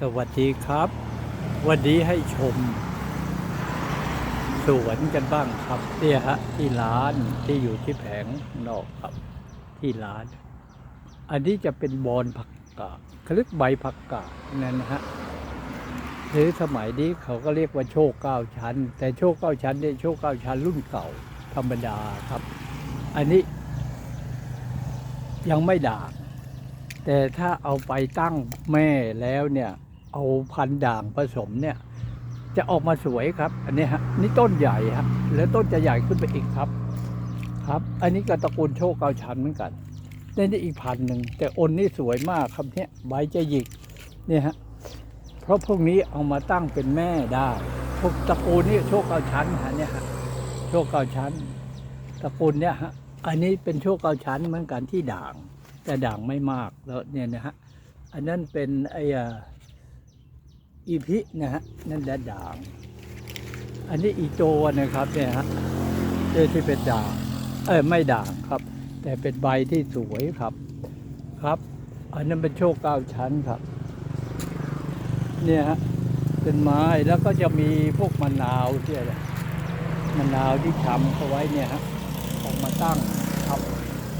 สวัสดีครับ วันนี้ให้ชม สวนกันบ้างครับเนี่ยฮะที่ร้านที่อยู่ที่แผงนอกครับ ที่ร้าน อันนี้จะเป็นบอนผักกาดเขาเรียกใบผักกาดนั่นนะฮะหรือสมัยนี้เขาก็เรียกว่าโชคเก้าชั้น แต่โชคเก้าชั้นเนี่ยโชคเก้าชั้นรุ่นเก่าธรรมดาครับ อันนี้ ยังไม่ด่าง แต่ถ้าเอาไปตั้งแม่แล้วเนี่ย เอาพันด่างผสมเนี่ย จะออกมาสวยครับ อันนี้ฮะนี่ต้นใหญ่ฮะแล้วต้นจะใหญ่ขึ้นไปอีกครับ ครับ อันนี้ก็ตระกูลโชคเกาชันเหมือนกันนี่นี่อีกพันหนึ่งแต่อนนี่สวยมากครับเนี่ยใบจะหยิกเนี่ยฮะเพราะพวกนี้เอามาตั้งเป็นแม่ได้พวกตระกูลนี่โชคเกาชันฮะเนี่ยฮะโชคเกาชันตระกูลเนี่ยฮะอันนี้เป็นโชคเกาชันเหมือนกันที่ด่าง แต่ด่างไม่มากแล้วเนี่ยนะฮะอันนั้นเป็นไอ้อีพินะฮะนั่นแหละด่าง อันนี้อีโจนะครับเนี่ยฮะเจอที่เป็นด่างเอ้ยไม่ด่างครับ แต่เป็นใบที่สวยครับครับ อันนั้นเป็นโชคเก้าชั้นครับ เนี่ยฮะเป็นไม้แล้วก็จะมีพวกมะนาวที่อะไรมะนาวที่ชำเขาไว้เนี่ยฮะออกมาตั้งครับ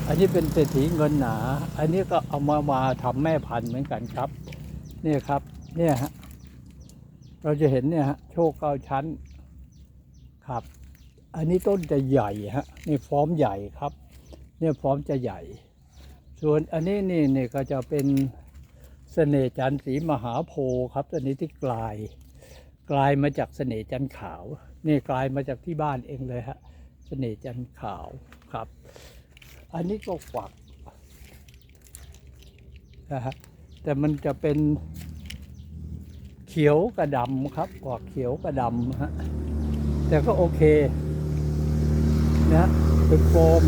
อันนี้เป็นเศรษฐีเงินหนา อันนี้ก็เอามามาทำแม่พันธุ์เหมือนกันครับ เนี่ยครับ เนี่ยฮะ เราจะเห็นเนี่ยฮะ โชคเก้าชั้น ครับ อันนี้ต้นจะใหญ่ฮะ นี่ฟอร์มใหญ่ครับ เนี่ยฟอร์มจะใหญ่ ส่วนอันนี้นี่เนี่ยก็จะเป็นเสน่จันทร์สีมหาโพครับตัวนี้ที่กลาย กลายมาจากเสน่จันทร์ขาว นี่กลายมาจากที่บ้านเองเลยฮะ เสน่จันทร์ขาวครับ อันนี้ก็ฝักนะฮะแต่มันจะเป็นเขียวกับดำครับกว่าเขียวกับดำฮะแต่ก็โอเคนะเป็นฟอม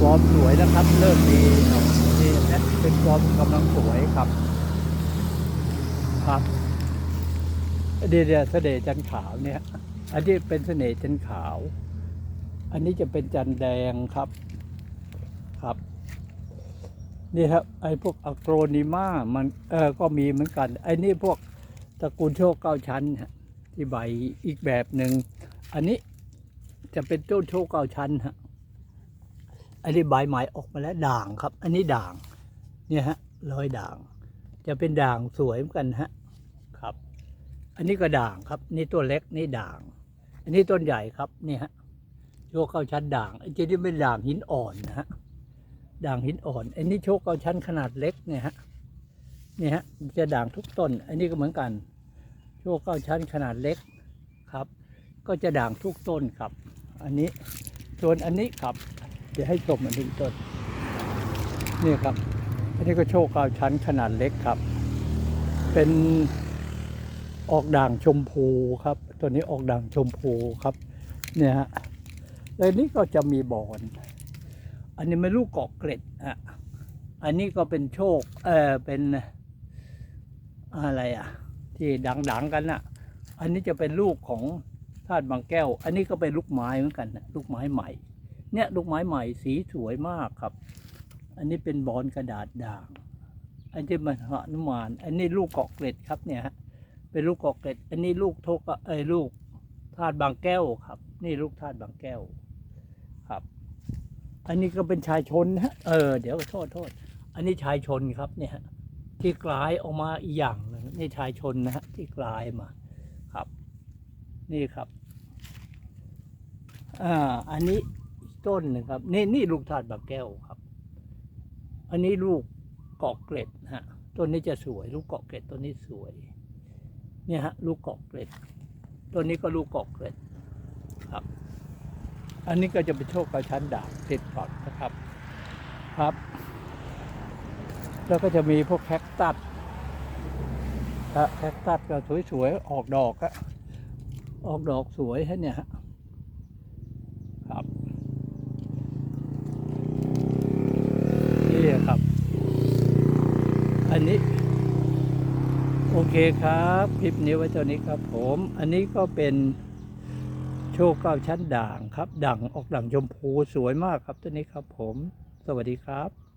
ฟอร์มสวยนะครับ เริ่มดีครับนี่นะเป็นฟอร์มกำลังสวยครับ ครับเดี๋ยวเดเสน่ห์จันขาวเนี่ย อันนี้เป็นเสน่ห์จันขาว อันนี้จะเป็นจันแดงครับ ครับ นี่ครับไอ้พวกอะโกรนิมามันเออก็มีเหมือนกัน ไอ้นี่พวกตระกูลโชคเก้าชั้นฮะที่ใบอีกแบบหนึ่งอันนี้จะเป็นต้นโชคเก้าชั้นฮะอันนี้ใบใหม่ออกมาแล้วด่างครับ อันนี้ด่าง เนี่ยฮะรอยด่าง จะเป็นด่างสวยเหมือนกันฮะครับ อันนี้ก็ด่างครับ นี่ตัวเล็กนี่ด่าง อันนี้ต้นใหญ่ครับนี่ฮะโชคเก้าชั้นด่างไอ้เจนี่เป็นด่างหินอ่อนนะฮะ ด่างหินอ่อนอันนี้โชคเก้าชั้นขนาดเล็กเนี่ยฮะเนี่ยฮะจะด่างทุกต้น อันนี้ก็เหมือนกัน โชคเก้าชั้นขนาดเล็กครับ ก็จะด่างทุกต้นครับ อันนี้ส่วนอันนี้ครับเดี๋ยวให้ชมอันนี้ต้นนี่ครับ อันนี้ก็โชคเก้าชั้นขนาดเล็กครับ เป็นออกด่างชมพูครับ ตัวนี้ออกด่างชมพูครับ เนี่ยฮะแล้วนี้ก็จะมีบอน อันนี้ไม่ลูกเกาะเกร็ดอะอันนี้ก็เป็นโชค เออเป็นอะไรอะ ที่ดังๆกันน่ะ อันนี้จะเป็นลูกของธาตุบางแก้ว อันนี้ก็เป็นลูกไม้เหมือนกันนะลูกไม้ใหม่ เนี่ยลูกไม้ใหม่สีสวยมากครับ อันนี้เป็นบอนกระดาษด่าง อันนี้มันหนุมาน อันนี้ลูกเกาะเกร็ดครับเนี่ยฮะ เป็นลูกเกาะเกร็ด อันนี้ลูกโทกะเอ้ลูกธาตุบางแก้วครับ นี่ลูกธาตุบางแก้วครับ อันนี้ก็เป็นชายชนนะฮะ เออ เดี๋ยวโทษโทษ อันนี้ชายชนครับเนี่ยที่กลายออกมาอีกอย่างนึงนี่ชายชนนะฮะที่กลายมาครับ นี่ครับ อ่า อันนี้ต้นหนึ่งครับ นี่นี่ลูกธาตุบางแก้วครับ อันนี้ลูกเกาะเกร็ดฮะ ต้นนี้จะสวย ลูกเกาะเกร็ดต้นนี้สวย เนี่ยฮะ ลูกเกาะเกร็ดต้นนี้ก็ลูกเกาะเกร็ดครับ อันนี้ก็จะเป็นโชคกระชั้นด่างติดฝักนะครับครับ แล้วก็จะมีพวกแคคตัสนะแคคตัสก็สวยๆ ออกดอกอะออกดอกสวยฮะเนี่ยฮะครับนี่ครับ อันนี้ โอเคครับ คลิปนี้ไว้เท่านี้ครับผม อันนี้ก็เป็นโชคเก้าชั้นด่างครับ ด่างออกด่างชมพูสวยมากครับตัวนี้ครับผม สวัสดีครับ